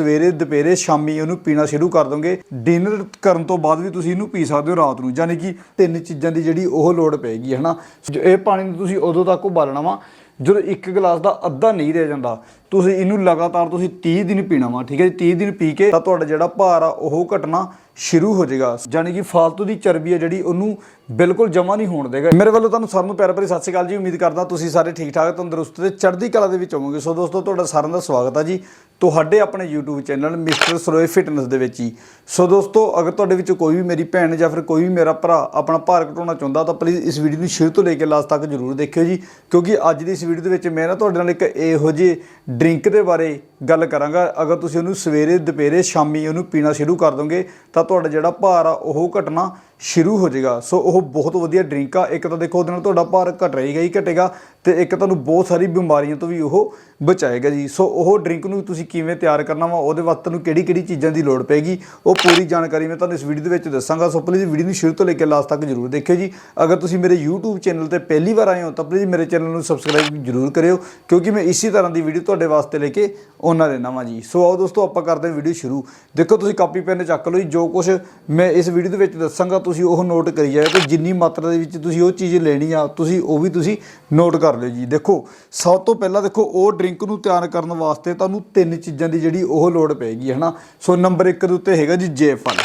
ਸਵੇਰੇ, ਦੁਪਹਿਰੇ, ਸ਼ਾਮੀ ਉਹਨੂੰ ਪੀਣਾ ਸ਼ੁਰੂ ਕਰ ਦੋਗੇ। ਡਿਨਰ ਕਰਨ ਤੋਂ ਬਾਅਦ ਵੀ ਤੁਸੀਂ ਇਹਨੂੰ ਪੀ ਸਕਦੇ ਹੋ ਰਾਤ ਨੂੰ। ਯਾਨੀ ਕਿ ਤਿੰਨ ਚੀਜ਼ਾਂ ਦੀ ਜਿਹੜੀ ਉਹ ਲੋੜ ਪਏਗੀ, ਹਨਾ? ਜੋ ਇਹ ਪਾਣੀ ਨੂੰ ਤੁਸੀਂ ਉਦੋਂ ਤੱਕ ਉਬਾਲਣਾ ਵਾ, ਜਦੋਂ ਇੱਕ ਗਲਾਸ ਦਾ ਅੱਧਾ ਨਹੀਂ ਰਹਿ ਜਾਂਦਾ। ਤੁਸੀਂ ਇਹਨੂੰ ਲਗਾਤਾਰ ਤੁਸੀਂ 30 ਦਿਨ ਪੀਣਾ ਵਾ, ਠੀਕ ਹੈ ਜੀ? 30 ਦਿਨ ਪੀ ਕੇ ਤਾਂ ਤੁਹਾਡਾ ਜਿਹੜਾ ਭਾਰ ਆ ਉਹ ਘਟਣਾ। ਸ਼ੁਰੂ ਹੋ ਜਾਏਗਾ। ਯਾਨੀ ਕਿ ਫਾਲਤੂ ਦੀ ਚਰਬੀ ਹੈ ਜਿਹੜੀ, ਉਹਨੂੰ ਬਿਲਕੁਲ ਜਮਾ ਨਹੀਂ ਹੋਣ ਦੇਗਾ। ਮੇਰੇ ਵੱਲੋਂ ਤੁਹਾਨੂੰ ਸਾਰਿਆਂ ਨੂੰ ਪਿਆਰ ਭਰੀ ਸਤਿ ਸ਼੍ਰੀ ਅਕਾਲ ਜੀ। ਉਮੀਦ ਕਰਦਾ ਤੁਸੀਂ ਸਾਰੇ ਠੀਕ ਠਾਕ, ਤੰਦਰੁਸਤ ਤੇ ਚੜ੍ਹਦੀ ਕਲਾ ਦੇ ਵਿੱਚ ਹੋਵੋਗੇ। ਸੋ ਦੋਸਤੋ, ਤੁਹਾਡਾ ਸਾਰਿਆਂ ਦਾ ਸਵਾਗਤ ਹੈ ਜੀ ਤੁਹਾਡੇ ਆਪਣੇ YouTube channel mister Saroye fitness ਦੇ ਵਿੱਚ ਹੀ ਸੋ ਦੋਸਤੋ, ਅਗਰ ਤੁਹਾਡੇ ਵਿੱਚ ਕੋਈ ਵੀ ਮੇਰੀ ਭੈਣ ਜਾਂ ਫਿਰ ਕੋਈ ਵੀ ਮੇਰਾ ਭਰਾ ਆਪਣਾ ਭਾਰ ਘਟਾਉਣਾ ਚਾਹੁੰਦਾ, ਤਾਂ ਪਲੀਜ਼ ਇਸ ਵੀਡੀਓ ਨੂੰ ਸ਼ੁਰੂ ਤੋਂ ਲੈ ਕੇ ਲਾਸਟ ਤੱਕ ਜਰੂਰ ਦੇਖਿਓ ਜੀ। ਕਿਉਂਕਿ ਅੱਜ ਦੀ ਇਸ ਵੀਡੀਓ ਦੇ ਵਿੱਚ ਮੈਂ ਨਾ ਤੁਹਾਡੇ ਨਾਲ ਇੱਕ ਇਹੋ ਜਿਹੇ ਡਰਿੰਕ ਦੇ ਬਾਰੇ ਗੱਲ ਕਰਾਂਗਾ। ਅਗਰ ਤੁਸੀਂ ਉਹਨੂੰ ਸਵੇਰੇ, ਦੁਪਹਿਰੇ, ਸ਼ਾਮੀ ਉਹਨੂੰ ਪੀਣਾ ਸ਼ੁਰੂ ਕਰ ਦੋਗੇ, ਤਾਂ ਤੁਹਾਡਾ ਜਿਹੜਾ ਭਾਰ ਆ ਉਹ ਘਟਣਾ। ਸ਼ੁਰੂ ਹੋ ਜਾਏਗਾ। ਸੋ ਉਹ ਬਹੁਤ ਵਧੀਆ ਡਰਿੰਕ ਆ। ਇੱਕ ਤਾਂ ਦੇਖੋ, ਉਹਦੇ ਨਾਲ ਤੁਹਾਡਾ ਭਾਰ ਘਟ ਰਹੇਗਾ ਹੀ ਘਟੇਗਾ ਤੇ ਇੱਕ ਤੁਹਾਨੂੰ ਬਹੁਤ ਸਾਰੀ ਬਿਮਾਰੀਆਂ ਤੋਂ ਵੀ ਉਹ ਬਚਾਏਗਾ ਜੀ। ਸੋ ਉਹ ਡਰਿੰਕ ਨੂੰ ਤੁਸੀਂ ਕਿਵੇਂ ਤਿਆਰ ਕਰਨਾ ਵਾ, ਉਹਦੇ ਵਾਸਤੇ ਤੁਹਾਨੂੰ ਕਿਹੜੀ ਕਿਹੜੀ ਚੀਜ਼ਾਂ ਦੀ ਲੋੜ ਪੈਗੀ ਉਹ ਪੂਰੀ ਜਾਣਕਾਰੀ ਮੈਂ ਤੁਹਾਨੂੰ ਇਸ ਵੀਡੀਓ ਦੇ ਵਿੱਚ ਦੱਸਾਂਗਾ। ਸੋ ਪਲੀਜ਼ ਵੀਡੀਓ ਨੂੰ ਸ਼ੁਰੂ ਤੋਂ ਲੈ ਕੇ ਲਾਸਟ ਤੱਕ ਜਰੂਰ ਦੇਖਿਓ ਜੀ। ਅਗਰ ਤੁਸੀਂ ਮੇਰੇ YouTube ਚੈਨਲ ਤੇ ਪਹਿਲੀ ਵਾਰ ਆਏ ਹੋ, ਤਾਂ ਪਲੀਜ਼ ਮੇਰੇ ਚੈਨਲ ਨੂੰ ਸਬਸਕ੍ਰਾਈਬ ਜਰੂਰ ਕਰਿਓ, ਕਿਉਂਕਿ ਮੈਂ ਇਸੇ ਤਰ੍ਹਾਂ ਦੀ ਵੀਡੀਓ ਤੁਹਾਡੇ ਵਾਸਤੇ ਲੈ ਕੇ ਆਉਣਾ ਰਹਿਣਾ ਵਾਂ ਜੀ। ਸੋ ਆਓ ਦੋਸਤੋ, ਆਪਾਂ ਕਰਦੇ ਹਾਂ ਵੀਡੀਓ ਸ਼ੁਰੂ। ਦੇਖੋ, ਤੁਸੀਂ ਕਾਪੀ ਪੈਨ ਚੱਕ ਲਓ ਜੀ। ਜੋ ਕੁਝ ਮੈਂ ਇਸ ਵੀਡੀਓ ਦੇ ਵਿੱਚ ਦੱਸਾਂਗਾ ਤੁਸੀਂ ਉਹ ਨੋਟ ਕਰੀ ਜਾਇਓ ਤੇ ਜਿੰਨੀ ਮਾਤਰਾ ਦੇ ਵਿੱਚ ਤੁਸੀਂ ਉਹ ਚੀਜ਼ ਲੈਣੀ ਆ, ਤੁਸੀਂ ਉਹ ਵੀ ਤੁਸੀਂ ਨੋਟ ਕਰ ਲਿਓ ਜੀ। ਦੇਖੋ, ਸਭ ਤੋਂ ਪਹਿਲਾਂ ਦੇਖੋ, ਉਹ ਡਰਿੰਕ ਨੂੰ ਤਿਆਰ ਕਰਨ ਵਾਸਤੇ ਤੁਹਾਨੂੰ ਤਿੰਨ ਚੀਜ਼ਾਂ ਦੀ ਜਿਹੜੀ ਉਹ ਲੋੜ ਪਏਗੀ, ਹਨਾ? ਸੋ ਨੰਬਰ 1 ਦੇ ਉੱਤੇ ਹੈਗਾ ਜੀ ਜੇਫਲ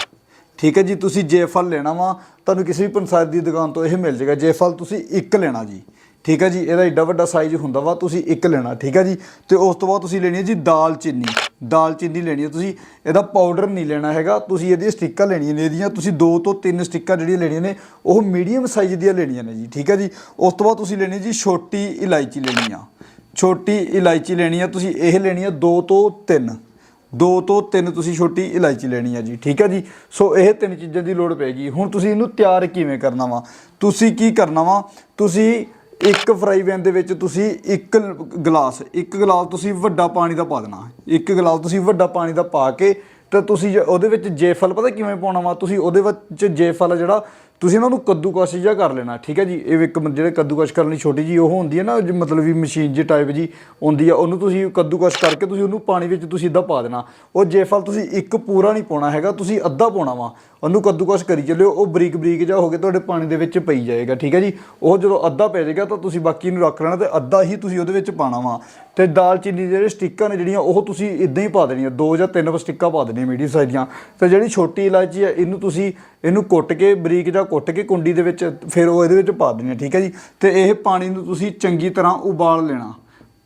ਠੀਕ ਹੈ ਜੀ, ਤੁਸੀਂ ਜੇਫਲ ਲੈਣਾ ਵਾ, ਤੁਹਾਨੂੰ ਕਿਸੇ ਵੀ ਪੰਸਾਰ ਦੀ ਦੁਕਾਨ ਤੋਂ ਇਹ ਮਿਲ ਜਾਏਗਾ। ਜੇਫਲ ਤੁਸੀਂ ਇੱਕ ਲੈਣਾ ਜੀ। ਠੀਕ ਹੈ ਜੀ? ਇਹਦਾ ਏਡਾ ਵੱਡਾ ਸਾਈਜ਼ ਹੁੰਦਾ ਵਾ, ਤੁਸੀਂ ਇੱਕ ਲੈਣਾ, ਠੀਕ ਹੈ ਜੀ? ਤੇ ਉਸ ਤੋਂ ਬਾਅਦ ਤੁਸੀਂ ਲੈਣੀ ਹੈ ਜੀ ਦਾਲ ਚੀਨੀ। ਦਾਲ ਚੀਨੀ ਲੈਣੀ ਹੈ ਤੁਸੀਂ। ਇਹਦਾ ਪਾਊਡਰ ਨਹੀਂ ਲੈਣਾ ਹੈਗਾ, ਤੁਸੀਂ ਇਹਦੀਆਂ ਸਟਿੱਕਾਂ ਲੈਣੀਆਂ ਨੇ ਇਹਦੀਆਂ। ਤੁਸੀਂ ਦੋ ਤੋਂ ਤਿੰਨ ਸਟਿੱਕਾਂ ਜਿਹੜੀਆਂ ਲੈਣੀਆਂ ਨੇ, ਉਹ ਮੀਡੀਅਮ ਸਾਈਜ਼ ਦੀਆਂ ਲੈਣੀਆਂ ਨੇ ਜੀ, ਠੀਕ ਹੈ ਜੀ? ਉਸ ਤੋਂ ਬਾਅਦ ਤੁਸੀਂ ਲੈਣੀ ਜੀ ਛੋਟੀ ਇਲਾਇਚੀ ਲੈਣੀ ਆ। ਛੋਟੀ ਇਲਾਇਚੀ ਲੈਣੀ ਆ, ਤੁਸੀਂ ਇਹ ਲੈਣੀ ਆ ਦੋ ਤੋਂ ਤਿੰਨ। ਦੋ ਤੋਂ ਤਿੰਨ ਤੁਸੀਂ ਛੋਟੀ ਇਲਾਇਚੀ ਲੈਣੀ ਆ ਜੀ, ਠੀਕ ਹੈ ਜੀ? ਸੋ ਇਹ ਤਿੰਨ ਚੀਜ਼ਾਂ ਦੀ ਲੋੜ ਪੈਗੀ ਹੁਣ ਤੁਸੀਂ ਇਹਨੂੰ ਤਿਆਰ ਕਿਵੇਂ ਕਰਨਾ ਵਾ? ਤੁਸੀਂ ਕੀ ਕਰਨਾ ਵਾ? ਤੁਸੀਂ ਇੱਕ ਫਰਾਈ ਪੈਨ ਦੇ ਵਿੱਚ ਤੁਸੀਂ ਇੱਕ ਗਲਾਸ ਇੱਕ ਗਲਾਸ ਤੁਸੀਂ ਵੱਡਾ ਪਾਣੀ ਦਾ ਪਾ ਦੇਣਾ। ਇੱਕ ਗਲਾਸ ਤੁਸੀਂ ਵੱਡਾ ਪਾਣੀ ਦਾ ਪਾ ਕੇ ਤਾਂ ਤੁਸੀਂ ਜੇ, ਉਹਦੇ ਵਿੱਚ ਜੇਫਲ ਪਤਾ ਕਿਵੇਂ ਪਾਉਣਾ ਵਾ? ਤੁਸੀਂ ਉਹਦੇ ਵਿੱਚ ਜੇਫਲ ਜਿਹੜਾ ਤੁਸੀਂ ਇਹਨਾਂ ਨੂੰ ਕੱਦੂਕਸ਼ ਜਿਹਾ ਕਰ ਲੈਣਾ, ਠੀਕ ਹੈ ਜੀ? ਇਹ ਇੱਕ ਜਿਹੜੇ ਕੱਦੂਕਸ਼ ਕਰਨ ਲਈ ਛੋਟੀ ਜੀ ਉਹ ਹੁੰਦੀ ਹੈ ਨਾ ਮਤਲਬ ਵੀ ਮਸ਼ੀਨ ਜੀ ਟਾਈਪ ਜੀ ਹੁੰਦੀ ਆ, ਉਹਨੂੰ ਤੁਸੀਂ ਕੱਦੂਕਸ਼ ਕਰਕੇ ਤੁਸੀਂ ਉਹਨੂੰ ਪਾਣੀ ਵਿੱਚ ਤੁਸੀਂ ਇੱਦਾਂ ਪਾ ਦੇਣਾ। ਉਹ ਜੇਫਲ ਤੁਸੀਂ ਇੱਕ ਪੂਰਾ ਨਹੀਂ ਪਾਉਣਾ ਹੈਗਾ, ਤੁਸੀਂ ਅੱਧਾ ਪਾਉਣਾ ਵਾ। ਉਹਨੂੰ ਕੱਦੂਕਸ਼ ਕਰੀ ਚੱਲਿਓ, ਉਹ ਬਰੀਕ ਬਰੀਕ ਜਿਹਾ ਹੋ ਕੇ ਤੁਹਾਡੇ ਪਾਣੀ ਦੇ ਵਿੱਚ ਪਈ ਜਾਏਗਾ, ਠੀਕ ਹੈ ਜੀ? ਉਹ ਜਦੋਂ ਅੱਧਾ ਪੈ ਜਾਏਗਾ ਤਾਂ ਤੁਸੀਂ ਬਾਕੀ ਨੂੰ ਰੱਖ ਲੈਣਾ ਤੇ ਅੱਧਾ ਹੀ ਤੁਸੀਂ ਉਹਦੇ ਵਿੱਚ ਪਾਣਾ ਵਾ। ਤੇ ਦਾਲਚੀਨੀ ਦੇ ਜਿਹੜੇ ਸਟਿੱਕਾਂ ਨੇ ਜਿਹੜੀਆਂ, ਉਹ ਤੁਸੀਂ ਇਦਾਂ ਹੀ ਪਾ ਦੇਣੀਆਂ, ਦੋ ਜਾਂ ਤਿੰਨ ਸਟਿੱਕਾਂ ਪਾ ਦੇਣੀਆਂ ਮੀਡੀਅਮ ਸਾਈਜ਼ ਦੀਆਂ। ਤੇ ਜਿਹੜੀ ਛੋਟੀ ਇਲਾਇਚੀ ਹੈ ਇਹਨੂੰ ਤੁਸੀਂ, ਇਹਨੂੰ ਕੁੱਟ ਕੇ ਬਰੀਕ ਜਾਂ ਕੁੱਟ ਕੇ ਕੁੰਡੀ ਦੇ ਵਿੱਚ ਫਿਰ ਉਹ ਇਹਦੇ ਵਿੱਚ ਪਾ ਦੇਣੀ ਹੈ ਠੀਕ ਹੈ ਜੀ? ਤੇ ਇਹ ਪਾਣੀ ਨੂੰ ਤੁਸੀਂ ਚੰਗੀ ਤਰ੍ਹਾਂ ਉਬਾਲ ਲੈਣਾ।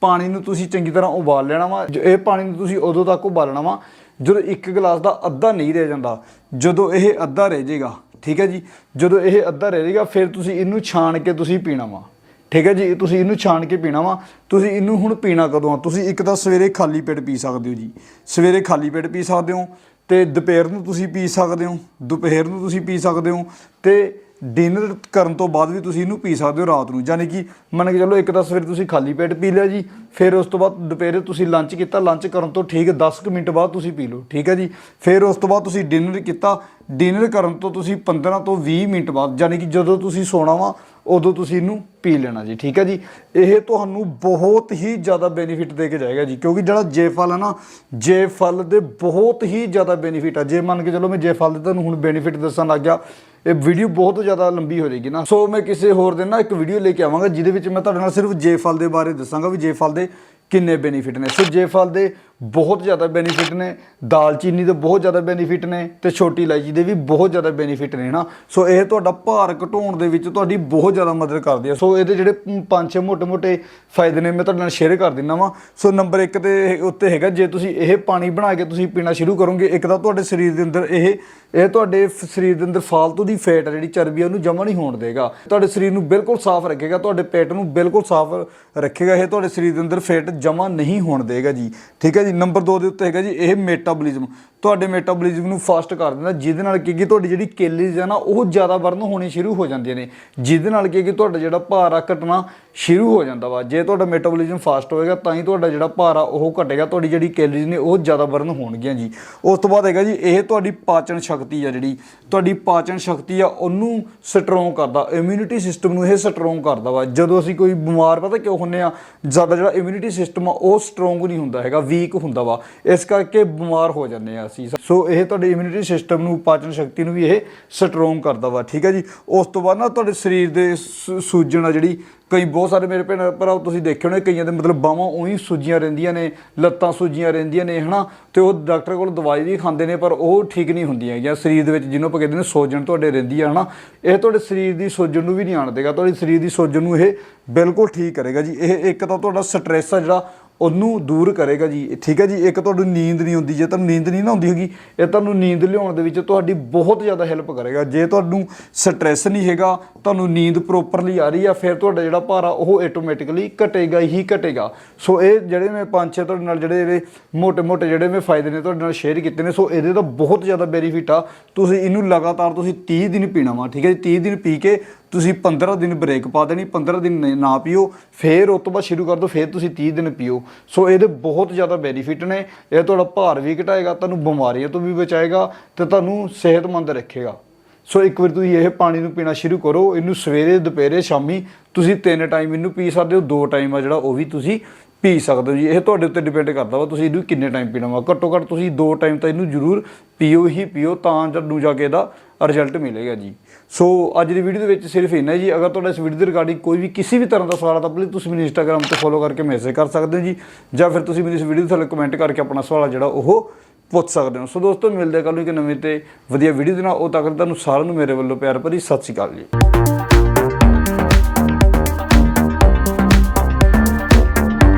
ਪਾਣੀ ਨੂੰ ਤੁਸੀਂ ਚੰਗੀ ਤਰ੍ਹਾਂ ਉਬਾਲ ਲੈਣਾ ਵਾ। ਜ- ਇਹ ਪਾਣੀ ਨੂੰ ਤੁਸੀਂ ਉਦੋਂ ਤੱਕ ਉਬਾਲਣਾ ਵਾ ਜਦੋਂ ਇੱਕ ਗਲਾਸ ਦਾ ਅੱਧਾ ਨਹੀਂ ਰਹਿ ਜਾਂਦਾ। ਜਦੋਂ ਇਹ ਅੱਧਾ ਰਹਿ ਜਾਏਗਾ, ਠੀਕ ਹੈ ਜੀ? ਜਦੋਂ ਇਹ ਅੱਧਾ ਰਹਿ ਜਾਏਗਾ, ਫਿਰ ਤੁਸੀਂ ਇਹਨੂੰ ਛਾਣ ਕੇ ਤੁਸੀਂ ਪੀਣਾ ਵਾ। ਠੀਕ ਹੈ ਜੀ? ਤੁਸੀਂ ਇਹਨੂੰ ਛਾਣ ਕੇ ਪੀਣਾ ਵਾ। ਤੁਸੀਂ ਇਹਨੂੰ ਹੁਣ ਪੀਣਾ ਕਦੋਂ ਆ? ਤੁਸੀਂ ਇੱਕ ਤਾਂ ਸਵੇਰੇ ਖਾਲੀ ਪੇਟ ਪੀ ਸਕਦੇ ਹੋ ਜੀ। ਸਵੇਰੇ ਖਾਲੀ ਪੇਟ ਪੀ ਸਕਦੇ ਹੋ। ਤੇ ਦੁਪਹਿਰ ਨੂੰ ਤੁਸੀਂ ਪੀ ਸਕਦੇ ਹੋ, ਦੁਪਹਿਰ ਨੂੰ ਤੁਸੀਂ ਪੀ ਸਕਦੇ ਹੋ ਤੇ ਡਿਨਰ ਕਰਨ ਤੋਂ ਬਾਅਦ ਵੀ ਤੁਸੀਂ ਇਹਨੂੰ ਪੀ ਸਕਦੇ ਹੋ ਰਾਤ ਨੂੰ। ਯਾਨੀ ਕਿ ਮੰਨ ਕੇ ਚੱਲੋ ਇੱਕ ਤਾਂ ਸਵੇਰੇ ਤੁਸੀਂ ਖਾਲੀ ਪੇਟ ਪੀ ਲਿਆ ਜੀ ਫਿਰ ਉਸ ਤੋਂ ਬਾਅਦ ਦੁਪਹਿਰੇ ਤੁਸੀਂ ਲੰਚ ਕੀਤਾ ਲੰਚ ਕਰਨ ਤੋਂ ਠੀਕ 10 ਕੁ ਮਿੰਟ ਬਾਅਦ ਤੁਸੀਂ ਪੀ ਲਓ, ਠੀਕ ਹੈ ਜੀ? ਫਿਰ ਉਸ ਤੋਂ ਬਾਅਦ ਤੁਸੀਂ ਡਿਨਰ ਕੀਤਾ ਡਿਨਰ ਕਰਨ ਤੋਂ ਤੁਸੀਂ 15 ਤੋਂ 20 ਮਿੰਟ ਬਾਅਦ ਯਾਨੀ ਕਿ ਜਦੋਂ ਤੁਸੀਂ ਸੋਣਾ ਵਾ, ਉਦੋਂ ਤੁਸੀਂ ਇਹਨੂੰ ਪੀ ਲੈਣਾ ਜੀ, ਠੀਕ ਹੈ ਜੀ? ਇਹ ਤੁਹਾਨੂੰ ਬਹੁਤ ਹੀ ਜ਼ਿਆਦਾ ਬੈਨੀਫਿਟ ਦੇ ਕੇ ਜਾਏਗਾ ਜੀ, ਕਿਉਂਕਿ ਜਿਹੜਾ ਜੇ ਫਲ ਹੈ ਨਾ, ਜੇ ਫਲ ਦੇ ਬਹੁਤ ਹੀ ਜ਼ਿਆਦਾ ਬੈਨੀਫਿਟ ਆ, ਜੇ ਮੰਨ ਕੇ ਚਲੋ ਮੈਂ ਜੇ ਫਲ ਦੇ ਤੁਹਾਨੂੰ ਹੁਣ ਬੈਨੀਫਿਟ ਦੱਸਣ ਲੱਗ ਗਿਆ, ਇਹ ਵੀਡੀਓ ਬਹੁਤ ਜ਼ਿਆਦਾ ਲੰਬੀ ਹੋ ਜਾਏਗੀ ਨਾ। ਸੋ ਮੈਂ ਕਿਸੇ ਹੋਰ ਦਿਨ ਨਾ ਇੱਕ ਵੀਡੀਓ ਲੈ ਕੇ ਆਵਾਂਗਾ, ਜਿਹਦੇ ਵਿੱਚ ਮੈਂ ਤੁਹਾਡੇ ਨਾਲ ਸਿਰਫ ਜੇ ਫਲ ਦੇ ਬਾਰੇ ਦੱਸਾਂਗਾ, ਵੀ ਜੇ ਫਲ ਦੇ ਕਿੰਨੇ ਬੈਨੀਫਿਟ ਨੇ? ਸੋ ਫਲ ਦੇ ਬਹੁਤ ਜ਼ਿਆਦਾ ਬੈਨੀਫਿਟ ਨੇ ਦਾਲਚੀਨੀ ਦੇ ਬਹੁਤ ਜ਼ਿਆਦਾ ਬੈਨੀਫਿਟ ਨੇ ਤੇ ਛੋਟੀ ਇਲਾਇਚੀ ਦੇ ਵੀ ਬਹੁਤ ਜ਼ਿਆਦਾ ਬੈਨੀਫਿਟ ਨੇ ਨਾ ਸੋ ਇਹ ਤੁਹਾਡਾ ਭਾਰ ਘਟਾਉਣ ਦੇ ਵਿੱਚ ਤੁਹਾਡੀ ਬਹੁਤ ਜ਼ਿਆਦਾ ਮਦਦ ਕਰਦੀ ਹੈ ਸੋ ਇਹਦੇ ਜਿਹੜੇ ਪੰਜ ਛੇ ਮੋਟੇ-ਮੋਟੇ ਫਾਇਦੇ ਨੇ, ਮੈਂ ਤੁਹਾਡੇ ਨਾਲ ਸ਼ੇਅਰ ਕਰ ਦਿੰਦਾ ਵਾਂ। ਸੋ ਨੰਬਰ 1 ਤੇ ਉੱਤੇ ਹੈਗਾ, ਜੇ ਤੁਸੀਂ ਇਹ ਪਾਣੀ ਬਣਾ ਕੇ ਤੁਸੀਂ ਪੀਣਾ ਸ਼ੁਰੂ ਕਰੋਗੇ, ਇੱਕ ਤਾਂ ਤੁਹਾਡੇ ਸਰੀਰ ਦੇ ਅੰਦਰ ਇਹ ਇਹ ਤੁਹਾਡੇ ਸਰੀਰ ਦੇ ਅੰਦਰ ਫਾਲਤੂ ਦੀ ਫੈਟ ਜਿਹੜੀ ਚਰਬੀ ਉਹਨੂੰ ਜਮ੍ਹਾਂ ਨਹੀਂ ਹੋਣ ਦੇਗਾ। ਤੁਹਾਡੇ ਸਰੀਰ ਨੂੰ ਬਿਲਕੁਲ ਸਾਫ਼ ਰੱਖੇਗਾ, ਤੁਹਾਡੇ ਪੇਟ ਨੂੰ ਬਿਲਕੁਲ ਸਾਫ਼ ਰੱਖੇਗਾ, ਇਹ ਤੁਹਾਡੇ ਸਰੀਰ ਦੇ ਅੰਦਰ ਫੈਟ ਜਮ੍ਹਾਂ ਨਹੀਂ ਹੋਣ ਦੇਗਾ ਜੀ। ਠੀਕ ਹੈ ਜੀ, ਨੰਬਰ 2 ਦੇ ਉੱਤੇ ਹੈਗਾ ਜੀ, ਇਹ ਮੈਟਾਬੋਲਿਜ਼ਮ ਤੁਹਾਡੇ ਮੈਟਾਬੋਲਿਜ਼ਮ ਨੂੰ ਫਾਸਟ ਕਰ ਦਿੰਦਾ, ਜਿਹਦੇ ਨਾਲ ਕੀ ਕੀ ਤੁਹਾਡੀ ਜਿਹੜੀ ਕੈਲਰੀਜ਼ ਆ ਨਾ, ਉਹ ਜ਼ਿਆਦਾ ਬਰਨ ਹੋਣੀ ਸ਼ੁਰੂ ਹੋ ਜਾਂਦੀਆਂ ਨੇ। ਜਿਹਦੇ ਨਾਲ ਕੀ ਕੀ ਤੁਹਾਡਾ ਜਿਹੜਾ ਭਾਰ ਆ, ਘਟਣਾ ਸ਼ੁਰੂ ਹੋ ਜਾਂਦਾ ਵਾ। ਜੇ ਤੁਹਾਡਾ ਮੈਟਾਬੋਲਿਜ਼ਮ ਫਾਸਟ ਹੋਏਗਾ, ਤਾਂ ਹੀ ਤੁਹਾਡਾ ਜਿਹੜਾ ਭਾਰ ਆ, ਉਹ ਘਟੇਗਾ। ਤੁਹਾਡੀ ਜਿਹੜੀ ਕੈਲਰੀਜ਼ ਨੇ, ਉਹ ਜ਼ਿਆਦਾ ਬਰਨ ਹੋਣਗੀਆਂ ਜੀ। ਉਸ ਤੋਂ ਬਾਅਦ ਹੈਗਾ ਜੀ, ਇਹ ਤੁਹਾਡੀ ਪਾਚਨ ਸ਼ਕਤੀ ਆ ਜਿਹੜੀ। ਤੁਹਾਡੀ ਪਾਚਨ ਸ਼ਕਤੀ ਆ, ਉਹਨੂੰ ਸਟਰੋਂਗ ਕਰਦਾ। ਇਮਿਊਨਿਟੀ ਸਿਸਟਮ ਨੂੰ ਇਹ ਸਟਰੋਂਗ ਕਰਦਾ ਵਾ। ਜਦੋਂ ਅਸੀਂ ਕੋਈ ਬਿਮਾਰ ਪਤਾ ਕਿਉਂ ਹੁੰਨੇ ਆ, ਜ਼ਿਆਦਾ ਜਿਹੜਾ ਇਮਿਊਨਿਟੀ ਸਿਸਟਮ ਆ, ਉਹ ਸਟਰੋਂਗ ਨਹੀਂ ਹੁੰਦਾ ਹੈਗਾ। ਵੀਕ ਵੀਕ ਹੁੰਦਾ ਵਾ। ਇਸ ਕਰਕੇ ਬਿਮਾਰ ਹੋ ਜਾਂਦੇ ਆ ਅਸੀਂ। ਸੋ ਇਹ ਤੁਹਾਡੇ ਇਮਿਊਨਿਟੀ ਸਿਸਟਮ ਨੂੰ, ਪਾਚਨ ਸ਼ਕਤੀ ਨੂੰ ਵੀ ਇਹ ਸਟਰੋਂਗ ਕਰਦਾ ਵਾ। ਠੀਕ ਹੈ ਜੀ? ਉਸ ਤੋਂ ਬਾਅਦ ਨਾ ਤੁਹਾਡੇ ਸਰੀਰ ਦੇ ਸੁ- ਸੂਜਨ ਆ ਜਿਹੜੀ, ਕਈ ਬਹੁਤ ਸਾਰੇ ਮੇਰੇ ਭੈਣ ਭਰਾ ਤੁਸੀਂ ਦੇਖੇ ਹੋਣੇ ਕਈਆਂ ਦੇ ਮਤਲਬ ਬਾਹਾਂ ਉਹੀ ਸੁੱਜੀਆਂ ਰਹਿੰਦੀਆਂ ਨੇ, ਲੱਤਾਂ ਸੁੱਜੀਆਂ ਰਹਿੰਦੀਆਂ ਨੇ, ਹਨਾ? ਤੇ ਉਹ ਡਾਕਟਰ ਕੋਲ ਦਵਾਈ ਵੀ ਖਾਂਦੇ ਨੇ, ਪਰ ਉਹ ਠੀਕ ਨਹੀਂ ਹੁੰਦੀਆਂ ਜਾਂ ਸਰੀਰ ਦੇ ਵਿੱਚ ਜਿਹਨੂੰ ਆਪਾਂ ਕਹਿੰਦੇ ਨੇ ਸੋਜਣ ਤੁਹਾਡੇ ਰਹਿੰਦੀ ਆ, ਹਨਾ? ਇਹ ਤੁਹਾਡੇ ਸਰੀਰ ਦੀ ਸੋਜਣ ਨੂੰ ਵੀ ਨਹੀਂ ਆਣ ਦੇਗਾ। ਤੁਹਾਡੇ ਸਰੀਰ ਦੀ ਸੋਜਣ ਨੂੰ ਇਹ ਬਿਲਕੁਲ ਠੀਕ ਕਰੇਗਾ ਜੀ। ਇਹ ਇੱਕ ਤਾਂ ਤੁਹਾਡਾ ਸਟ੍ਰੈਸ ਆ ਜਿਹੜਾ ਉਹਨੂੰ ਦੂਰ ਕਰੇਗਾ ਜੀ। ਠੀਕ ਹੈ ਜੀ, ਇੱਕ ਤੁਹਾਨੂੰ ਨੀਂਦ ਨਹੀਂ ਆਉਂਦੀ ਜੇ ਤੁਹਾਨੂੰ ਨੀਂਦ ਨਹੀਂ ਨਾ ਆਉਂਦੀ ਹੈਗੀ, ਇਹ ਤੁਹਾਨੂੰ ਨੀਂਦ ਲਿਆਉਣ ਦੇ ਵਿੱਚ ਤੁਹਾਡੀ ਬਹੁਤ ਜ਼ਿਆਦਾ ਹੈਲਪ ਕਰੇਗਾ। ਜੇ ਤੁਹਾਨੂੰ ਸਟ੍ਰੈਸ ਨਹੀਂ ਹੈਗਾ, ਤੁਹਾਨੂੰ ਨੀਂਦ ਪ੍ਰੋਪਰਲੀ ਆ ਰਹੀ ਆ, ਫਿਰ ਤੁਹਾਡਾ ਜਿਹੜਾ ਭਾਰ ਆ ਉਹ ਆਟੋਮੈਟਿਕਲੀ ਘਟੇਗਾ ਹੀ ਘਟੇਗਾ। ਸੋ ਇਹ ਜਿਹੜੇ ਮੈਂ ਪੰਜ ਛੇ ਤੁਹਾਡੇ ਨਾਲ ਜਿਹੜੇ ਇਹਦੇ ਮੋਟੇ ਮੋਟੇ ਜਿਹੜੇ ਮੈਂ ਫਾਇਦੇ ਨੇ ਤੁਹਾਡੇ ਨਾਲ ਸ਼ੇਅਰ ਕੀਤੇ ਨੇ ਸੋ ਇਹਦੇ ਤਾਂ ਬਹੁਤ ਜ਼ਿਆਦਾ ਬੈਨੀਫਿਟ ਆ। ਤੁਸੀਂ ਇਹਨੂੰ ਲਗਾਤਾਰ ਤੁਸੀਂ 30 ਦਿਨ ਪੀਣਾ ਵਾ, ਠੀਕ ਹੈ ਜੀ 30 ਦਿਨ ਪੀ ਕੇ ਤੁਸੀਂ 15 ਦਿਨ ਬ੍ਰੇਕ ਪਾ ਦੇਣੀ 15 ਦਿਨ ਨਾ ਪੀਓ, ਫਿਰ ਉਸ ਤੋਂ ਬਾਅਦ ਸ਼ੁਰੂ ਕਰ ਦਿਓ, ਫਿਰ ਤੁਸੀਂ 30 ਦਿਨ ਪੀਓ। ਸੋ ਇਹਦੇ ਬਹੁਤ ਜ਼ਿਆਦਾ ਬੈਨੀਫਿਟ ਨੇ। ਇਹ ਤੁਹਾਡਾ ਭਾਰ ਵੀ ਘਟਾਏਗਾ, ਤੁਹਾਨੂੰ ਬਿਮਾਰੀਆਂ ਤੋਂ ਵੀ ਬਚਾਏਗਾ ਤੇ ਤੁਹਾਨੂੰ ਸਿਹਤਮੰਦ ਰੱਖੇਗਾ। ਸੋ ਇੱਕ ਵਾਰ ਤੁਸੀਂ ਇਹ ਪਾਣੀ ਨੂੰ ਪੀਣਾ ਸ਼ੁਰੂ ਕਰੋ। ਇਹਨੂੰ ਸਵੇਰੇ, ਦੁਪਹਿਰੇ, ਸ਼ਾਮੀ ਤੁਸੀਂ ਤਿੰਨ ਟਾਈਮ ਇਹਨੂੰ ਪੀ ਸਕਦੇ ਹੋ, ਦੋ ਟਾਈਮ ਆ ਜਿਹੜਾ ਉਹ ਵੀ ਤੁਸੀਂ ਪੀ ਸਕਦੇ ਹੋ ਜੀ। ਇਹ ਤੁਹਾਡੇ ਉੱਤੇ ਡਿਪੈਂਡ ਕਰਦਾ ਵਾ, ਤੁਸੀਂ ਇਹਨੂੰ ਕਿੰਨੇ ਟਾਈਮ ਪੀਣਾ ਵਾ। ਘੱਟੋ ਘੱਟ ਤੁਸੀਂ ਦੋ ਟਾਈਮ ਤਾਂ ਇਹਨੂੰ ਜ਼ਰੂਰ ਪੀਓ ਹੀ ਪੀਓ, ਤਾਂ ਤੁਹਾਨੂੰ ਜਾ ਕੇ ਇਹਦਾ ਰਿਜ਼ਲਟ ਮਿਲੇਗਾ ਜੀ। ਸੋ ਅੱਜ ਦੀ ਵੀਡੀਓ ਦੇ ਵਿੱਚ ਸਿਰਫ ਇੰਨਾ ਜੀ। ਅਗਰ ਤੁਹਾਡਾ ਇਸ ਵੀਡੀਓ ਦੇ ਰਿਗਾਰਡਿੰਗ ਕੋਈ ਵੀ ਕਿਸੇ ਵੀ ਤਰ੍ਹਾਂ ਦਾ ਸਵਾਲ ਆ, ਤਾਂ ਪਲੀਜ਼ ਤੁਸੀਂ ਮੈਨੂੰ ਇੰਸਟਾਗ੍ਰam ਤੇ ਫੋਲੋ ਕਰਕੇ ਮੈਸੇਜ ਕਰ ਸਕਦੇ ਹੋ ਜੀ। ਜਾਂ ਫਿਰ ਤੁਸੀਂ ਮੈਨੂੰ ਇਸ ਵੀਡੀਓ ਦੇ ਥੱਲੇ ਕਮੈਂਟ ਕਰਕੇ ਆਪਣਾ ਸਵਾਲ ਆ ਜਿਹੜਾ, ਉਹ ਪੁੱਛ ਸਕਦੇ ਹੋ। ਸੋ ਦੋਸਤੋ, ਮਿਲਦੇ ਕੱਲ ਨੂੰ ਇੱਕ ਨਵੇਂ ਤੇ ਵਧੀਆ ਵੀਡੀਓ ਦੇ ਨਾਲ। ਉਹ ਤੱਕ ਤੁਹਾਨੂੰ ਸਾਰਿਆਂ ਨੂੰ ਮੇਰੇ ਵੱਲੋਂ ਪਿਆਰ ਭਰੀ ਸਤਿ ਸ਼੍ਰੀ ਅਕਾਲ ਜੀ।